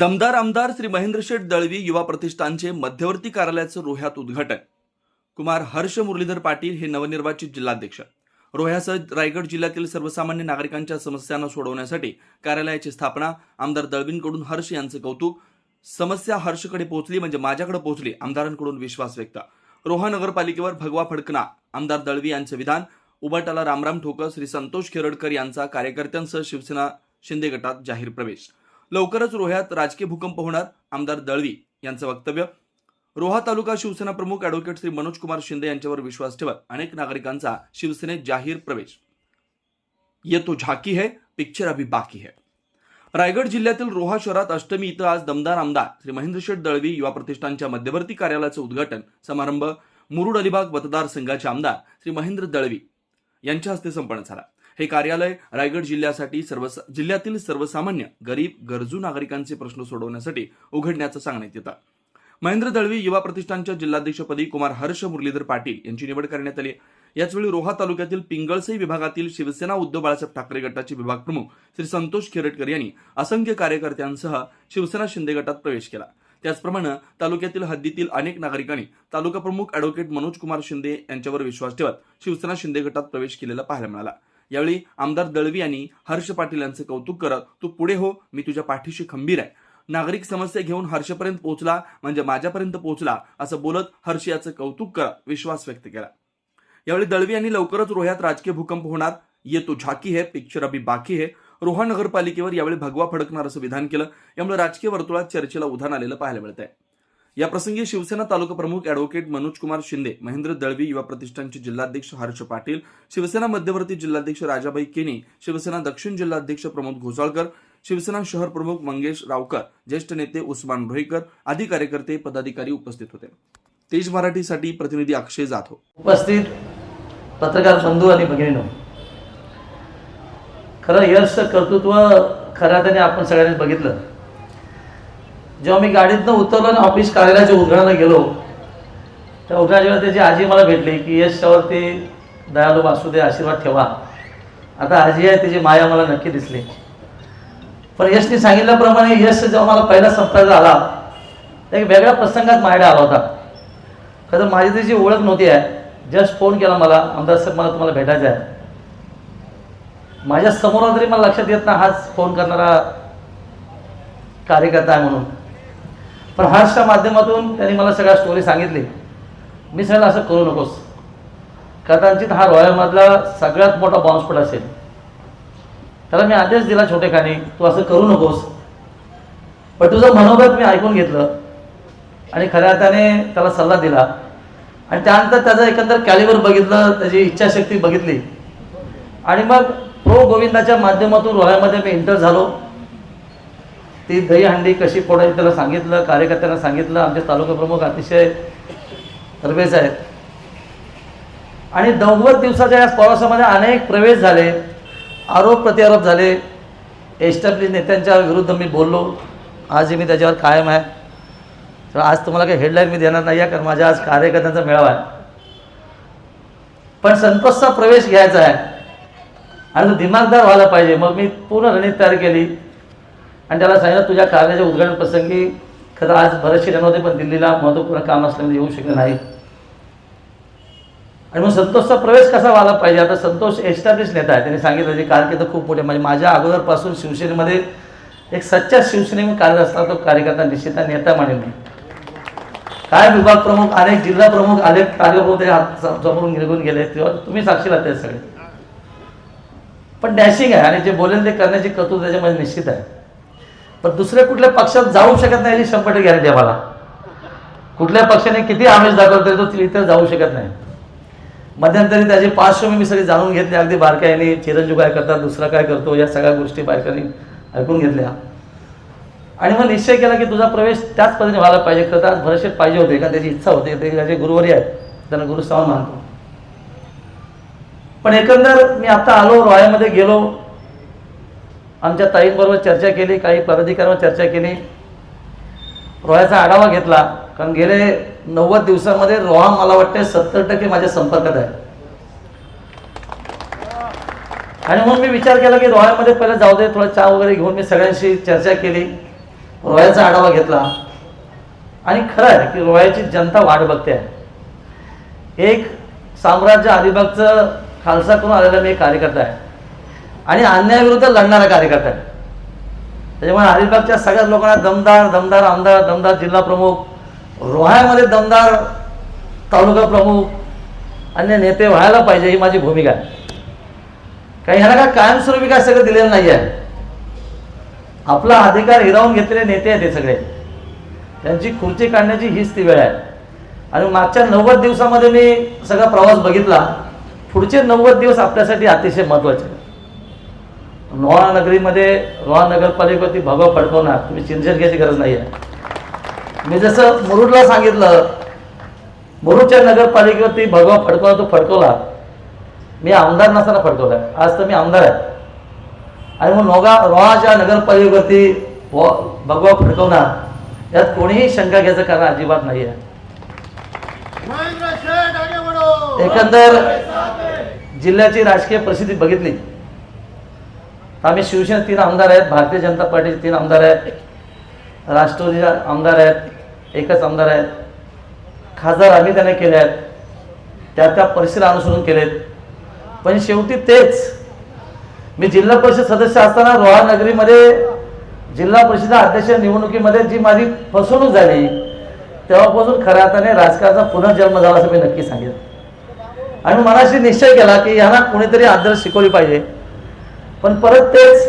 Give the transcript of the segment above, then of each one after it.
दमदार आमदार श्री महेंद्र शेठ दळवी युवा प्रतिष्ठानचे मध्यवर्ती कार्यालयाचं रोह्यात उद्घाटन. कुमार हर्ष मुरलीधर पाटील हे नवनिर्वाचित जिल्हाध्यक्ष. रोह्यासह रायगड जिल्ह्यातील सर्वसामान्य नागरिकांच्या समस्यांना सोडवण्यासाठी कार्यालयाची स्थापना आमदार दळवींकडून हर्ष यांचं कौतुक. समस्या हर्षकडे पोहोचली म्हणजे माझ्याकडे पोहोचली आमदारांकडून विश्वास व्यक्त. रोहा नगरपालिकेवर भगवा फडकणा आमदार दळवी यांचं विधान. उबाटाला रामराम ठोकर श्री संतोष खेरडकर यांचा कार्यकर्त्यांसह शिवसेना शिंदे गटात जाहीर प्रवेश. लवकरच रोह्यात राजकीय भूकंप होणार आमदार दळवी यांचं वक्तव्य. रोहा तालुका शिवसेना प्रमुख अॅडव्होकेट श्री मनोज कुमार शिंदे यांच्यावर विश्वास ठेवत अनेक नागरिकांचा शिवसेनेत जाहीर प्रवेश. ये तो झाकी है पिक्चर अभी बाकी है. रायगड जिल्ह्यातील रोहा शहरात अष्टमी इथं आज दमदार आमदार श्री महेंद्र शेठ दळवी युवा प्रतिष्ठानच्या मध्यवर्ती कार्यालयाचं उद्घाटन समारंभ मुरुड अलिबाग मतदारसंघाचे आमदार श्री महेंद्र दळवी यांच्या हस्ते संपन्न झाला. हे कार्यालय रायगड जिल्ह्यासाठी सर्व जिल्ह्यातील सर्वसामान्य गरीब गरजू नागरिकांचे प्रश्न सोडवण्यासाठी उघडण्याचं सांगण्यात येतं. महेंद्र दळवी युवा प्रतिष्ठानच्या जिल्हाध्यक्षपदी कुमार हर्ष मुरलीधर पाटील यांची निवड करण्यात आली याचवेळी रोहा तालुक्यातील पिंगळसई विभागातील शिवसेना उद्धव बाळासाहेब ठाकरे गटाचे विभाग प्रमुख श्री संतोष खेरटकर यांनी असंख्य कार्यकर्त्यांसह शिवसेना शिंदे गटात प्रवेश केला. त्याचप्रमाणे तालुक्यातील हद्दीतील अनेक नागरिकांनी तालुका प्रमुख अॅडव्होकेट मनोज कुमार शिंदे यांच्यावर विश्वास ठेवत शिवसेना शिंदे गटात प्रवेश केलेला पाहायला मिळाला. यावेळी आमदार दळवी यांनी हर्ष पाटील यांचं कौतुक करत तू पुढे हो मी तुझ्या पाठीशी खंबीर आहे. नागरिक समस्या घेऊन हर्षपर्यंत पोहोचला म्हणजे माझ्यापर्यंत पोहोचला असं बोलत हर्ष याचं कौतुक करत विश्वास व्यक्त केला. यावेळी दळवी यांनी लवकरच रोह्यात राजकीय भूकंप होणार ये तो झाकी है पिक्चर अभी बाकी है. रोहा नगरपालिकेवर यावेळी भगवा फडकणार असं विधान केलं यामुळे राजकीय वर्तुळात चर्चेला उधाण आलेलं पाहायला मिळत आहे या प्रसंगी शिवसेना तालुका प्रमुख अॅडव्होकेट मनोज कुमार शिंदे महेंद्र दळवी युवा प्रतिष्ठानचे जिल्हाध्यक्ष हर्ष पाटील शिवसेना मध्यवर्ती जिल्हाध्यक्ष राजाबाई केने शिवसेना दक्षिण जिल्हाध्यक्ष प्रमोद घोसाळकर शिवसेना शहर प्रमुख मंगेश रावकर ज्येष्ठ नेते उस्मान रोहेकर आदी कार्यकर्ते पदाधिकारी उपस्थित होते. तेज मराठीसाठी प्रतिनिधी अक्षय जाधव. उपस्थित पत्रकार बंधू आणि भगिनीनो खरं यश कर्तृत्व खऱ्या त्याने आपण सगळ्यांनी बघितलं. जेव्हा मी गाडीतनं उतरलो आणि ऑफिस कार्यालयाच्या उद्घाटनाला गेलो त्या उद्घाटनाच्या वेळेला त्याची आजी मला भेटली की यशच्यावरती दयालू वासुदे आशीर्वाद ठेवा. आता आजी आहे त्याची माया मला नक्की दिसली. पण यशने सांगितल्याप्रमाणे यश जेव्हा मला पहिला संपर्क आला एक वेगळ्या प्रसंगात माझ्याकडे आला होता. खरं माझी त्याची ओळख नव्हती आहे. जस्ट फोन केला मला आमदार साहेब मला तुम्हाला भेटायचं आहे. माझ्यासमोर तरी मला लक्षात येत ना हाच फोन करणारा कार्यकर्ता आहे म्हणून. पण हर्षच्या माध्यमातून त्यांनी मला सगळ्या स्टोरी सांगितली. मी सांगितलं असं करू नकोस. कदाचित हा रॉयलमधला सगळ्यात मोठा बॉम्बस्फोट असेल. त्याला मी आदेश दिला छोटेखानी तू असं करू नकोस. पण तुझं मनोगत मी ऐकून घेतलं आणि खऱ्या अर्थाने त्याला सल्ला दिला. आणि त्यानंतर त्याचं एकंदर कॅलिबर बघितलं त्याची इच्छाशक्ती बघितली. आणि मग प्रो गोविंदाच्या माध्यमातून रॉयलमध्ये मी इंटर झालो. ती दहीहंडी कशी फोडायची त्याला सांगितलं कार्यकर्त्यांना सांगितलं आमचे तालुका प्रमुख अतिशय तरबेज आहेत. आणि नव्वद दिवसाच्या या प्रवासामध्ये अनेक प्रवेश झाले आरोप प्रत्यारोप झाले. एस्टॅब्लिश नेत्यांच्या विरुद्ध मी बोललो आजही मी त्याच्यावर कायम आहे. तर आज तुम्हाला काही हेडलाईन मी देणार नाही आहे कारण माझ्या आज कार्यकर्त्यांचा मेळावा आहे. पण संतोषचा प्रवेश घ्यायचा आहे. आणि तो दिमागदार व्हायला पाहिजे. मग मी पूर्ण रणनीती तयार केली. आणि त्याला सांगितलं तुझ्या कार्याच्या उद्घाटन प्रसंगी खरं आज बरेचसे जण होते पण दिल्लीला महत्त्वपूर्ण काम असल्यामुळे येऊ शकले नाही आणि मग संतोषचा प्रवेश कसा व्हायला पाहिजे? आता संतोष एस्टॅब्लिश नेता आहे. त्यांनी सांगितलं जे कारकीर्द खूप मोठे म्हणजे माझ्या अगोदरपासून शिवसेनेमध्ये एक सच्चा शिवसेने कार्यरत असला तो कार्यकर्ता निश्चिता नेता म्हणेल मी. काय विभाग प्रमुख अनेक जिल्हा प्रमुख अनेक कार्यप्रमुख समोरून निघून गेले तेव्हा तुम्ही साक्षी लागते सगळे. पण डॅशिंग आहे आणि जे बोलेल ते करण्याची कर्तृत्व त्याच्यामध्ये निश्चित आहे. पण दुसऱ्या कुठल्या पक्षात जाऊ शकत नाही याची शंभर टक्के गॅरंटी आम्हाला कुठल्या पक्षाने किती आमिष दाखवतोय तो इतर जाऊ शकत नाही. मध्यंतरी त्याची पार्श्वभूमी मी सगळी जाणून घेतली अगदी बारकाईने चिरंजीव काय करतात दुसरा काय करतो या सगळ्या गोष्टी बायकांनी ऐकून घेतल्या. आणि मग निश्चय केला की तुझा प्रवेश त्याच पद्धतीने व्हायला पाहिजे खरं तर आज पाहिजे होते कारण त्याची इच्छा होती ते त्याचे गुरुवारी आहेत त्यांना गुरुस्थान मानतो. पण एकंदर मी आता आलो रॉयामध्ये गेलो आमच्या ताईंबरोबर चर्चा केली काही पदाधिकाऱ्यांवर चर्चा केली. रोह्याचा आढावा घेतला. कारण गेले नव्वद दिवसामध्ये रोहा मला वाटते सत्तर टक्के माझ्या संपर्कात आहे. आणि म्हणून मी विचार केला की रोह्यामध्ये पहिले जाऊ दे थोडा चहा वगैरे घेऊन मी सगळ्यांशी चर्चा केली. रोह्याचा आढावा घेतला. आणि खरं आहे की रोह्याची जनता वाट बघते आहे. एक साम्राज्य अलिबागचं खालसा करून आलेला मी एक कार्यकर्ता आहे. आणि अन्यायाविरुद्ध लढणारा कार्यकर्ता आहे. त्याच्यामुळे अलिबागच्या सगळ्याच लोकांना दमदार दमदार आमदार दमदार जिल्हा प्रमुख रोह्यामध्ये दमदार तालुका प्रमुख अन्य नेते व्हायला पाहिजे ही माझी भूमिका आहे. काही ह्याला काय कायमस्वरूपी काय सगळं दिलेलं नाही आहे आपला अधिकार हिरावून घेतलेले नेते आहेत हे सगळे. त्यांची खुर्ची काढण्याची हीच ती वेळ आहे. आणि मागच्या नव्वद दिवसामध्ये मी सगळा प्रवास बघितला. पुढचे नव्वद दिवस आपल्यासाठी अतिशय महत्त्वाचे रोहा नगरीमध्ये रोहा नगरपालिकेवरती भगवा फडकवणार तुम्ही चिंचन घ्यायची गरज नाही आहे मी जसं मुरुडला सांगितलं मुरुडच्या नगरपालिकेवरती भगवा फडकवला तो फडकवला मी आमदार नसताना फडकवला आज तर मी आमदार आहे. आणि मग नोगा रोहाच्या नगरपालिकेवरती व- भगवा फडकवणार यात कोणीही शंका घ्यायचं कारण अजिबात नाही आहे एकंदर जिल्ह्याची राजकीय परिस्थिती बघितली. आम्ही शिवसेना तीन आमदार आहेत भारतीय जनता पार्टीचे तीन आमदार आहेत राष्ट्रवादीचे आमदार आहेत एकच आमदार आहेत. खासदार आम्ही त्याने केले आहेत. त्या त्या परिस्थितीला अनुसरून केलेत. पण शेवटी तेच. मी जिल्हा परिषद सदस्य असताना रोहा नगरीमध्ये जिल्हा परिषद अध्यक्ष निवडणुकीमध्ये जी माझी फसवणूक झाली तेव्हापासून खऱ्या अर्थाने राजकारणाचा पुनर्जन्म झाला असं मी नक्की सांगेन. आणि मनाशी निश्चय केला की यांना कोणीतरी आदर्श शिकवली पाहिजे. पण परत तेच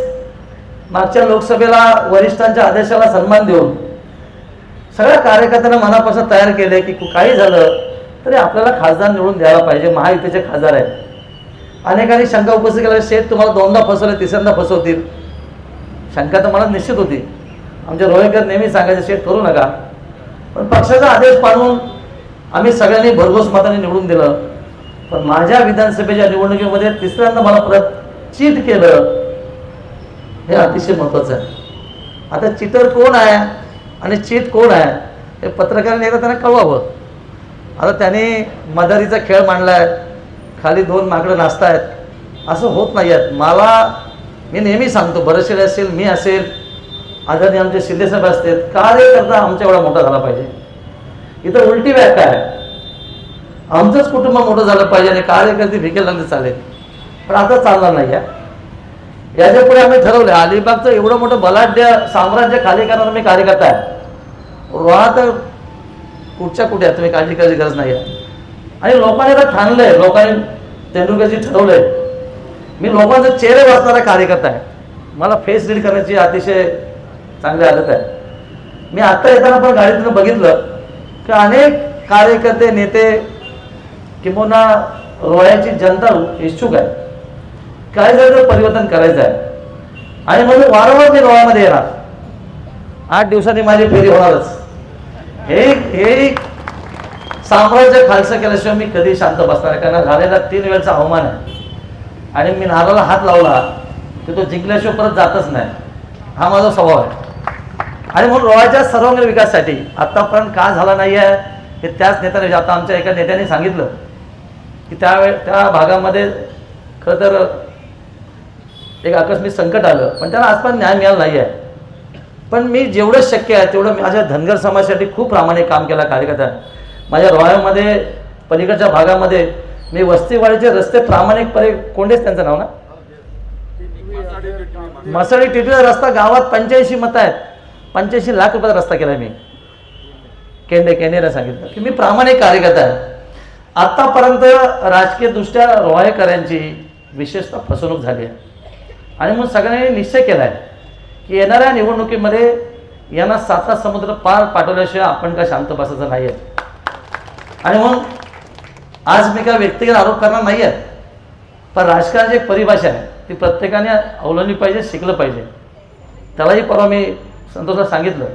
मागच्या लोकसभेला वरिष्ठांच्या आदेशाला सन्मान देऊन सगळ्या कार्यकर्त्यांना मनापासून तयार केले की काही झालं तरी आपल्याला खासदार निवडून द्यायला पाहिजे. महायुतीचे खासदार आहेत. अनेकांनी शंका उपस्थित केल्या शेत तुम्हाला दोनदा फसवले तिसऱ्यांदा फसवतील. शंका तर मला निश्चित होती. आमचे रोहेकर नेहमी सांगायचे शेत करू नका. पण पक्षाचा आदेश पाळून आम्ही सगळ्यांनी भरघोस मताने निवडून दिलं. पण माझ्या विधानसभेच्या निवडणुकीमध्ये तिसऱ्यांदा मला परत चीट केलं हे अतिशय महत्त्वाचं आहे. आता चिटर कोण आहे आणि चीट कोण आहे हे पत्रकारांनी एकदा त्यांना कळवावं. आता त्याने मदारीचा खेळ मांडला आहे खाली दोन माकडं नाचतायत असं होत नाही आहेत मला मी नेहमी सांगतो बरेचसे असेल मी असेल आदरणीय आमचे शिंदेसाहेब असतील कार्यकर्ता आमच्या एवढा मोठा झाला पाहिजे. इथं उलटी व्याख्या आहे. आमचंच कुटुंब मोठं झालं पाहिजे आणि कार्यकर्ते भिकेल चालेल. पण आता चालणार नाही आहे याच्यापुढे आम्ही ठरवलं अलिबागचं एवढं मोठं बलाढ्य साम्राज्य खाली करणारा मी कार्यकर्ता आहे. रोहा तर कुठच्या कुठे आहे? तुम्ही काळजी करायची गरज नाही आहे. आणि लोकांनी आता ठाणलंय. लोकांनी तेंडुलकरजी ठरवलंय. मी लोकांचा चेहरे वाचणारा कार्यकर्ता आहे. मला फेस रीड करण्याची अतिशय चांगली आदत आहे. मी आत्ता येताना पण गाडीतून बघितलं की अनेक कार्यकर्ते नेते किंबहुना रोह्याची जनता इच्छुक आहे. काय जर परिवर्तन करायचं आहे. आणि म्हणून वारंवार मी रोह्यामध्ये येणार. आठ दिवसांनी माझी फेरी होणारच. हे हे साम्राज्य खालसं केल्याशिवाय मी कधी शांत बसणार आहे कारण झालेला तीन वेळचा अवमान आहे. आणि मी नाराला हात लावला की तो जिंकल्याशिवाय परत जातच नाही. हा माझा स्वभाव आहे. आणि म्हणून रोळाच्या सर्वांगीण विकासासाठी आत्तापर्यंत का झाला नाही आहे हे त्याच नेत्याने आता आमच्या एका नेत्याने सांगितलं की त्यावेळे त्या भागामध्ये खरं तर एक आकस्मिक संकट आलं. पण त्याला आजपर्यंत न्याय मिळाला नाही आहे पण मी जेवढं शक्य आहे तेवढं मी माझ्या धनगर समाजासाठी खूप प्रामाणिक काम केलं कार्यकर्ता माझ्या रोह्यामध्ये पलीकडच्या भागामध्ये मी वस्तीवाडीचे रस्ते प्रामाणिकपणे कोणतेच त्यांचं नाव ना? मसाडी टिटवीचा रस्ता गावात पंच्याऐंशी मतं आहेत. पंच्याऐंशी लाख रुपयाचा रस्ता केला मी. केंडे केंडेला सांगितलं. की मी प्रामाणिक कार्यकर्ता आहे. आत्तापर्यंत राजकीयदृष्ट्या दृष्ट्या विशेषतः फसवणूक झाली आहे. आणि मग सगळ्यांनी निश्चय केला आहे की येणाऱ्या निवडणुकीमध्ये यांना साता समुद्र पार पाठवल्याशिवाय आपण काय शांत बसायचं नाही आहे आणि मग आज मी काय व्यक्तिगत आरोप करणार नाही आहे पण राजकारणाची एक परिभाषा आहे ती प्रत्येकाने अवलंबली पाहिजे शिकलं पाहिजे. त्यालाही परवा मी संतोषला सांगितलं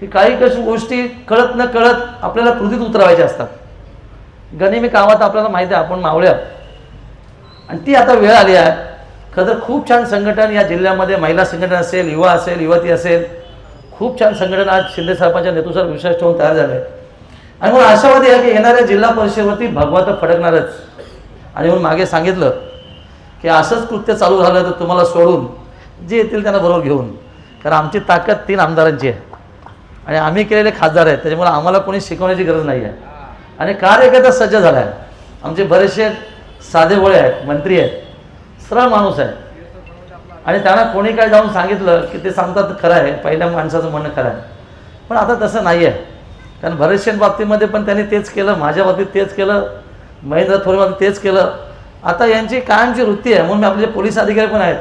की काही कशी गोष्टी कळत न कळत आपल्याला कृतीत उतरवायच्या असतात. गणिमी कामात आपल्याला माहिती आहे आपण मावळ्यात आणि ती आता वेळ आली आहे खरं खूप छान संघटन या जिल्ह्यामध्ये महिला संघटन असेल युवा असेल युवती असेल. खूप छान संघटन आज शिंदे साहेबांच्या नेतृत्वावर विश्वास ठेवून तयार झालं. आहे आणि म्हणून आशावादी आहे की येणाऱ्या जिल्हा परिषदेवरती भगवंत फडकणारच. आणि म्हणून मागे सांगितलं की असंच कृत्य चालू झालं तर तुम्हाला सोडून जे येतील त्यांना बरोबर घेऊन. कारण आमची ताकद तीन आमदारांची आहे. आणि आम्ही केलेले खासदार आहेत त्याच्यामुळे आम्हाला कोणी शिकवण्याची गरज नाही आहे. आणि कार्यकर्ता सज्ज झाला आहे. आमचे बरेचसे साधे वळे आहेत मंत्री आहेत. सरळ माणूस आहे. आणि त्यांना कोणी काय जाऊन सांगितलं की ते सांगतात खरं आहे पहिल्या माणसाचं म्हणणं खरं आहे. पण आता तसं नाही आहे कारण बरेचशा बाबतीमध्ये पण त्यांनी तेच केलं माझ्या बाबतीत तेच केलं महेंद्र थोरेबाबतीत तेच केलं. आता यांची कायमची वृत्ती आहे म्हणून मी आपले पोलीस अधिकारी पण आहेत.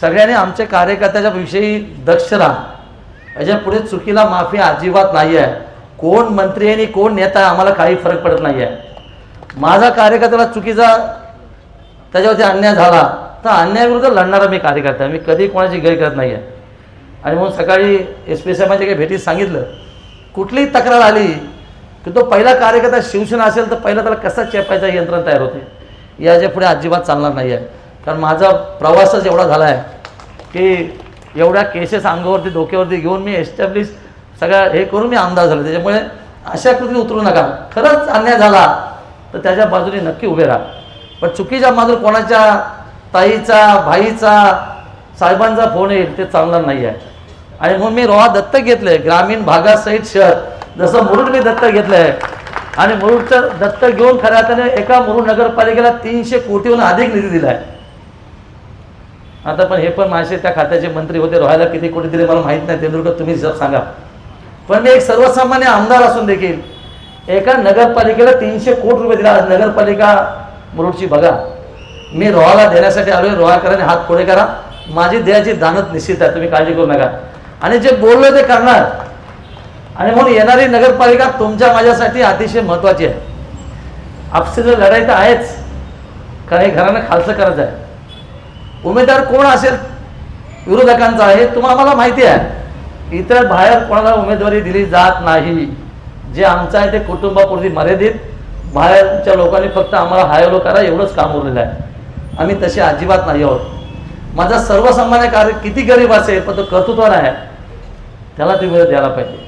सगळ्यांनी आमच्या कार्यकर्त्याच्या विषयी दक्ष राहा. याच्यापुढे चुकीला माफी अजिबात नाही आहे कोण मंत्री आहे आणि कोण नेता आहे आम्हाला काही फरक पडत नाही आहे माझा कार्यकर्त्याला चुकीचा त्याच्यावरती अन्याय झाला. तर अन्यायाविरुद्ध लढणारा मी कार्यकर्ता मी कधी कोणाची गैर करत नाही आहे आणि म्हणून सकाळी एस पी साहेबांच्या काही भेटीत सांगितलं. कुठलीही तक्रार आली की तो पहिला कार्यकर्ता शिवसेना असेल तर पहिला त्याला कसा चेपायचा ही यंत्रणा तयार होते. याच्यापुढे अजिबात चालणार नाही आहे कारण माझा प्रवासच एवढा झाला आहे की एवढ्या केसेस अंगावरती डोक्यावरती घेऊन मी एस्टॅब्लिश सगळ्या हे करून मी आमदार झालो. त्याच्यामुळे अशा कृती उतरू नका. खरंच अन्याय झाला तर त्याच्या बाजूने नक्की उभे राहा. पण चुकीच्या मात्र कोणाच्या ताईचा भाईचा साहेबांचा फोन येईल ते चांगला नाही आहे आणि म्हणून मी रोहा दत्तक घेतले ग्रामीण भागासहित शहर. जसं मुरुड मी दत्तक घेतलंय. आणि मुरुडचं दत्तक घेऊन खऱ्या अर्थाने एका मुरुड नगरपालिकेला तीनशे कोटीहून अधिक निधी दिला आहे आता पण हे पण माझे त्या खात्याचे मंत्री होते रोहायला किती कोटी दिले मला माहीत नाही. तेंडुलकर तुम्ही जर सांगा. पण मी एक सर्वसामान्य आमदार असून देखील एका नगरपालिकेला तीनशे कोटी रुपये दिला. नगरपालिका मुरुडची बघा. मी रोहाला देण्यासाठी आलो आहे रोहाकराने हात पुढे करा. माझी देहाची दानत निश्चित आहे तुम्ही काळजी करू नका. आणि जे बोललो ते करणार. आणि म्हणून येणारी नगरपालिका तुमच्या माझ्यासाठी अतिशय महत्त्वाची आहे. आपसी लढाई तर आहेच. कारण हे घरानं खालचं करायचं आहे. उमेदवार कोण असेल? विरोधकांचा आहे. तुम्हाला मला माहिती आहे. इतर बाहेर कोणाला उमेदवारी दिली जात नाही. जे आमचं आहे ते कुटुंबापुरती मर्यादित. बाहेरच्या लोकांनी फक्त आम्हाला हायलो करा एवढंच काम उरलेलं आहे. आम्ही तसे अजिबात नाही आहोत. माझा सर्वसामान्य कार्य किती गरीब असेल पण तो कर्तृत्वान आहे. त्याला ती वेळ द्यायला पाहिजे.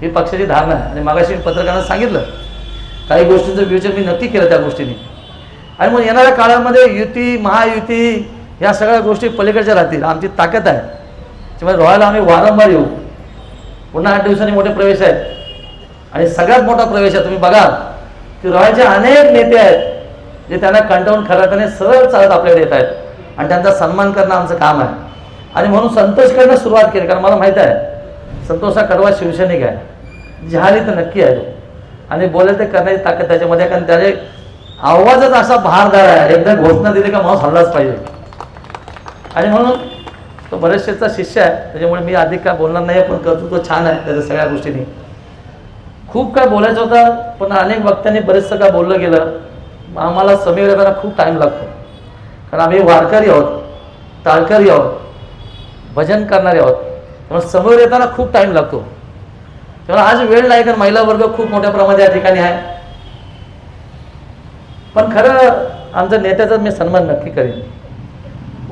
ही पक्षाची धारणा आहे. आणि मागाशी मी पत्रकारांना सांगितलं काही गोष्टींचं विवेचन मी नक्की केलं त्या गोष्टीने. आणि मग येणाऱ्या काळामध्ये युती महायुती या सगळ्या गोष्टी पलीकडच्या राहतील. आमची ताकद आहे. त्यामुळे रोहायला आम्ही वारंवार येऊ. पुन्हा आठ दिवसांनी मोठे प्रवेश आहेत. आणि सगळ्यात मोठा प्रवेश आहे तुम्ही बघा. की रोहायचे अनेक नेते आहेत जे त्यांना कंटाळून खऱ्याने सरळ चालत आपल्याकडे येत आहेत. आणि त्यांचा सन्मान करणं आमचं काम आहे. आणि म्हणून संतोष करणं सुरुवात केली कारण मला माहीत आहे संतोष हा कडवा शिवसैनिक आहे. जहाली तर नक्की आहे आणि बोलेल ते करण्याची ताकद त्याच्यामध्ये कारण त्याचे आवाजच असा भारदार आहे. एकदा घोषणा दिली का माणूस हल्लाच पाहिजे. आणि म्हणून तो बरेचशेचा शिष्य आहे त्याच्यामुळे मी अधिक काय बोलणार नाही पण करतो तो छान आहे त्याच्या सगळ्या गोष्टींनी. खूप काय बोलायचं होतं पण अनेक वक्त्यांनी बरेचसं काय बोललं गेलं. आम्हाला समीर येताना खूप टाईम लागतो. कारण आम्ही वारकरी आहोत टाळकरी आहोत भजन करणारे आहोत. त्यामुळे समोर येताना खूप टाईम लागतो. तेव्हा आज वेळ नाही कारण महिला वर्ग खूप मोठ्या प्रमाणात या ठिकाणी आहे. पण खरं आमच्या नेत्याचा मी सन्मान नक्की करेन.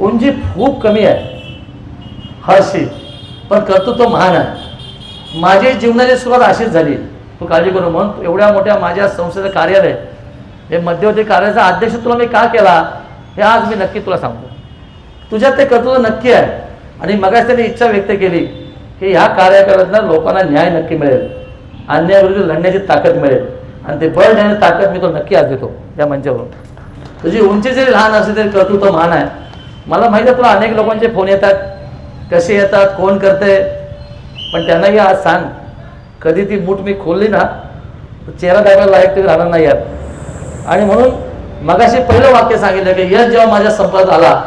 उंची खूप कमी आहे. हर्षी पण कर्तृत्व महान आहे. माझी जीवनाची सुरुवात अशीच झाली. तू काळजी करू. म्हणून एवढ्या मोठ्या माझ्या संस्थेचं कार्यालय हे मध्यवर्ती कार्याचा अध्यक्ष तुला मी का केला हे आज मी नक्की तुला सांगतो. तुझ्यात ते कर्तृत्व नक्की आहे. आणि मगाच त्यांनी इच्छा व्यक्त केली की ह्या कार्यालयातनं लोकांना न्याय नक्की मिळेल. अन्यायाविरुद्ध लढण्याची ताकद मिळेल. आणि ते बळ देण्याची ताकद मी तो नक्की आज देतो या मंचावरून. तुझी उंची जरी लहान असली तरी कर्तृत्व महान आहे. मला माहिती आहे तुला अनेक लोकांचे फोन येतात. कसे येतात? कोण करते पण त्यांनाही आज सांग. कधी ती मूठ मी खोलली ना तर चेहरा दाखवायला लायक तरी राहणार नाही यात आणि म्हणून मगाशी पहिलं वाक्य सांगितलं की यश जेव्हा माझ्या संपर्कात आला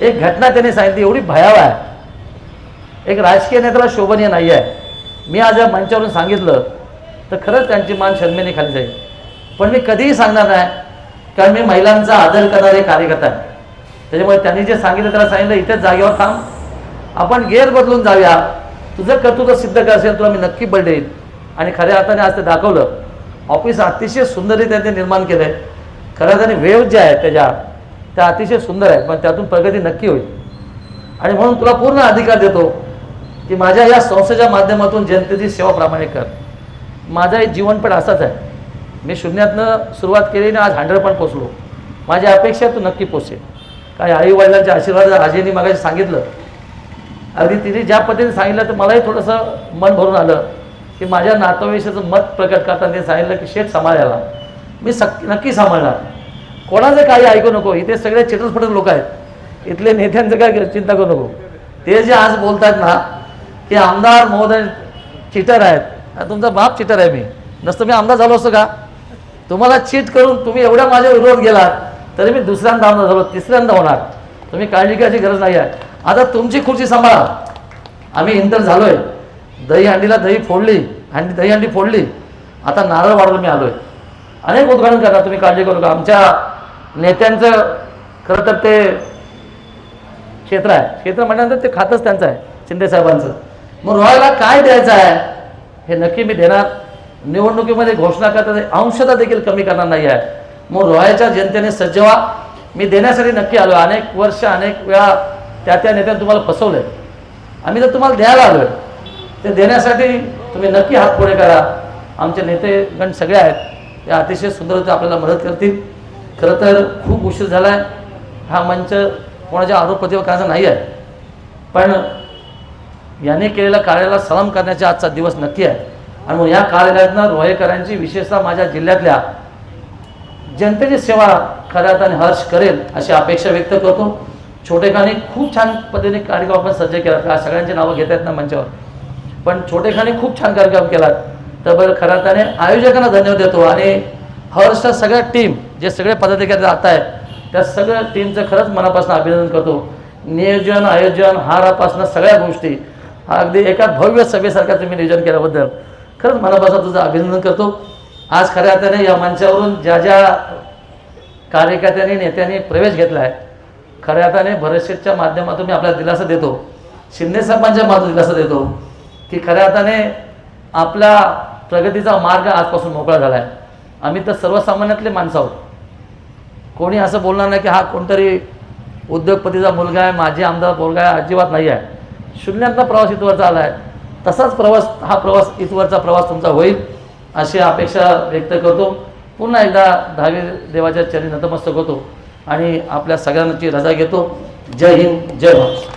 एक घटना त्यांनी सांगितली एवढी भयावह आहे. एक राजकीय नेत्याला शोभनीय नाही आहे. मी आज या मंचावरून सांगितलं तर खरंच त्यांची मान शर्मेने खाली जाईल. पण मी कधीही सांगणार नाही कारण मी महिलांचा आदर करणारे कार्यकर्ता आहे. त्याच्यामुळे त्यांनी जे सांगितलं त्याला सांगितलं इथेच जागेवर थांब. आपण गेअर बदलून जाऊया. तुझं कर्तृत्व सिद्ध कर असेल तुला मी नक्की बळ देईन. आणि खऱ्या अर्थाने आज ते दाखवलं ऑफिस अतिशय सुंदररित्या ते निर्माण केलं आहे खऱ्या अर्थाने वेव ज्या आहेत त्याच्या त्या अतिशय सुंदर आहेत पण त्यातून प्रगती नक्की होईल. आणि म्हणून तुला पूर्ण अधिकार देतो की माझ्या या संस्थेच्या माध्यमातून जनतेची सेवा प्रामाणिक कर. माझा एक जीवनपट असाच आहे. मी शून्यातनं सुरुवात केली आणि आज हंड्रेड पण पोचलो. माझी अपेक्षा तू नक्की पोचेल. काही आई वडिलांच्या आशीर्वाद आजींनी मागाशी सांगितलं अगदी तिने ज्या पद्धतीने सांगितलं तर मलाही थोडंसं मन भरून आलं की माझ्या नातेवाईकाचं मत प्रकट करताना ते सांगितलं की शेत सांभाळायला. मी सक नक्की सांभाळणार. कोणाचं काही ऐकू नको इथे सगळे चिटलफटल लोक आहेत. इथले नेत्यांचं काय चिंता करू नको. ते जे आज बोलतात ना की आमदार महोदय चिटर आहेत. तुमचा बाप चिटर आहे मी. नसतं मी आमदार झालो असतो का? तुम्हाला चीट करून तुम्ही एवढ्या माझ्या विरोध गेलात तरी मी दुसऱ्यांदा आमदार झालो तिसऱ्यांदा होणार. तुम्ही काळजी घ्यायची गरज नाही आहे. आता तुमची खुर्ची सांभाळा. आम्ही इंटर झालोय. दही हंडीला दही फोडली हंडी दही हंडी फोडली. आता नारळ वाढवून मी आलोय. अनेक उद्घाटन करा तुम्ही काळजी करू का आमच्या नेत्यांचं खरं तर ते क्षेत्र आहे. क्षेत्र म्हटल्यानंतर ते खातच त्यांचं आहे शिंदे साहेबांचं. मग रोहायला काय द्यायचं आहे हे नक्की मी देणार. निवडणुकीमध्ये घोषणा करता अंशता देखील कमी करणार नाही आहे. मग रोहायच्या जनतेने सज्जवा मी देण्यासाठी नक्की आलो अनेक वर्ष अनेक वेळा त्या त्या नेत्याने तुम्हाला फसवलंय. आम्ही तर तुम्हाला द्यायला आलोय. ते देण्यासाठी तुम्ही नक्की हात पुढे करा. आमचे नेतेगण सगळे आहेत. ते अतिशय सुंदर आपल्याला मदत करतील. खरं तर खूप उशीर झाला आहे हा मंच कोणाच्या आरोप प्रतिरोधाचा नाही आहे पण याने केलेल्या कार्याला सलाम करण्याचा आजचा दिवस नक्की आहे. आणि मग या कार्यालयातनं रोहेकरांची विशेषतः माझ्या जिल्ह्यातल्या जनतेची सेवा खऱ्या अर्थाने हर्ष करेल अशी अपेक्षा व्यक्त करतो. छोटेखाने खूप छान पद्धतीने कार्यक्रम आपण सज्ज केला का? सगळ्यांची नावं घेत आहेत ना मंचावर. पण छोटेखाने खूप छान कार्यक्रम केलात. तर बरं खऱ्या अर्थाने आयोजकांना धन्यवाद देतो आणि हर्षच्या सगळ्या टीम जे सगळे पदाधिकारी आता आहेत त्या सगळ्या टीमचं खरंच मनापासून अभिनंदन करतो. नियोजन आयोजन हारापासून सगळ्या गोष्टी. हा अगदी एका भव्य सभेसारखा तुम्ही नियोजन केल्याबद्दल खरंच मनापासून तुझं अभिनंदन करतो. आज खऱ्या अर्थाने या मंचावरून ज्या ज्या कार्यकर्त्यांनी नेत्यांनी प्रवेश घेतला आहे खऱ्या अर्थाने भरतशेठच्या माध्यमातून मी आपल्याला दिलासा देतो. शिंदे साहेबांच्या माध्यमातून दिलासा देतो की खऱ्या अर्थाने आपला प्रगतीचा मार्ग आजपासून मोकळा झाला आहे आम्ही तर सर्वसामान्यातले माणसं आहोत. कोणी असं बोलणार नाही की हा कोणतरी उद्योगपतीचा मुलगा आहे माझी आमदार मुलगा आहे अजिबात नाही आहे. शून्यातला प्रवास इथवरचा आला आहे तसाच प्रवास हा प्रवास इथवरचा प्रवास तुमचा होईल अशी अपेक्षा व्यक्त करतो. पुन्हा एकदा दहावी देवाच्या चरणी नतमस्तक होतो. आणि आपल्या सगळ्यांची रजा घेतो. जय हिंद जय महाराष्ट्र.